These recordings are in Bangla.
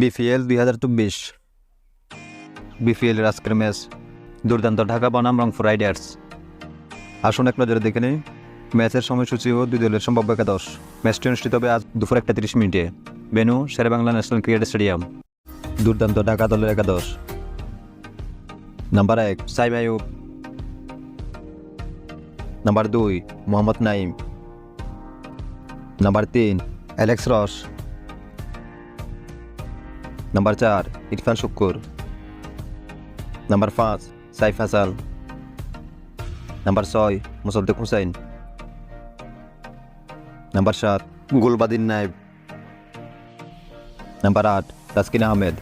বিপিএল দুই হাজার চব্বিশ। বিপিএল এর আজকের ম্যাচ, দুর্দান্ত ঢাকা বনাম রংপুর রাইডার্স। আসুন এক নজরে দেখে নিই, ম্যাচের সময়সূচি ও দুই দলের সম্ভাব্য একাদশ। ম্যাচটি অনুষ্ঠিত হবে আজ দুপুর একটা তিরিশ মিনিটে। Venue Sher e Bangla national cricket stadium. দুর্দান্ত ঢাকা দলের একাদশ। নাম্বার এক সাইম আয়ুব নাম্বার দুই, মোহাম্মদ নাইম নাম্বার তিন, অ্যালেক্স রস। নাম্বার চার, ইরফান শুক্কুর। নাম্বার পাঁচ, সাইফ হাসান। নাম্বার ছয়, মুসদ্দিক হুসাইন। নাম্বার সাত, গুলবাদিন নাইব নাম্বার আট, তাসকিন আহমেদ।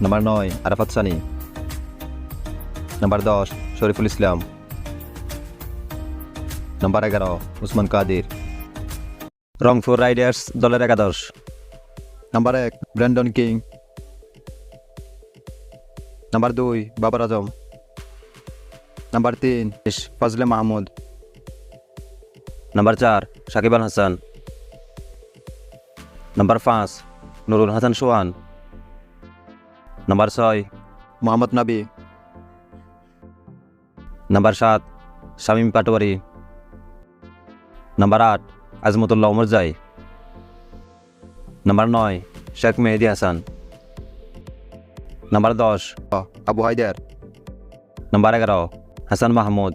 নাম্বার নয়, আরাফাত সানি। নাম্বার দশ, শরীফুল ইসলাম। নাম্বার এগারো, উসমান কাদির। রংপুর রাইডার্স দলের একাদশ। নাম্বার এক ব্র্যান্ডন কিং নাম্বার দুই বাবার আজম নাম্বার তিন ফজলে মাহমুদ নাম্বার চার সাকিব আল হাসান নাম্বার পাঁচ নুরুল হাসান সোহান নাম্বার ছয় মোহাম্মদ নাবি নাম্বার সাত শামীম পাটোয়ারি নাম্বার আট আজমতুল্লাহ ওমর জাই নাম্বার নয় শেখ মেহেদি হাসান নাম্বার দশ আবু হায়দার নাম্বার এগারো হাসান মাহমুদ